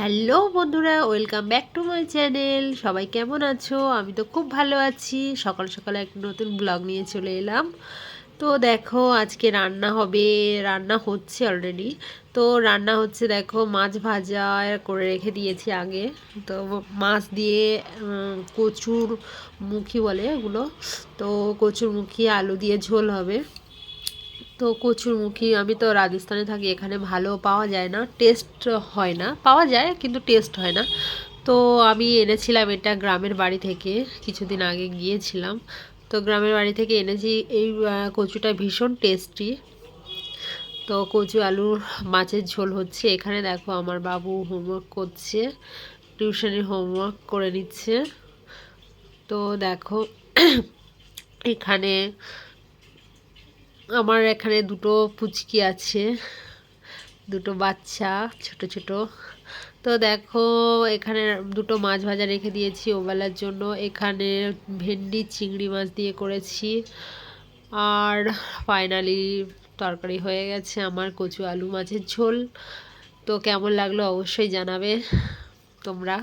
Hello বন্ধুরা, welcome back to my channel. সবাই কেমন আছো? আমি তো খুব ভালো আছি। সকাল সকালে এক নতুন ব্লগ নিয়ে চলে এলাম। তো দেখো, আজকে রান্না হবে, রান্না হচ্ছে অলরেডি তো রান্না হচ্ছে দেখো, মাছ ভাজা করে রেখে দিয়েছি আগে। তো মাছ দিয়ে কচুর মুখি বলে এগুলো। তো কচুর মুখি, আলু দিয়ে ঝোল হবে। তো কচুরমুখী, আমি তো রাজস্থানে থাকি, এখানে ভালো পাওয়া যায় না টেস্ট হয় না, পাওয়া যায় কিন্তু টেস্ট হয় না। তো আমি এনেছিলাম এটা গ্রামের বাড়ি থেকে, কিছুদিন আগে গিয়েছিলাম। তো গ্রামের বাড়ি থেকে এনেছি, এই কচুটা ভীষণ টেস্টি তো কচু আলুর মাছের ঝোল হচ্ছে, এখানে দেখো আমার বাবু হোমওয়ার্ক করছে টিউশনের হোমওয়ার্ক করে নিচ্ছে। তো দেখো, এখানে আমার এখানে দুটো পুচকি আছে, দুটো বাচ্চা, ছোট ছোট। তো দেখো, এখানে দুটো মাছ ভাজা রেখে দিয়েছি ওবেলার জন্য। এখানে ভেন্ডি, চিংড়ি মাছ দিয়ে করেছি। আর ফাইনালি তরকারি হয়ে গেছে আমার কচু আলু মাছের ঝোল। তো কেমন লাগল অবশ্যই জানাবে তোমরা।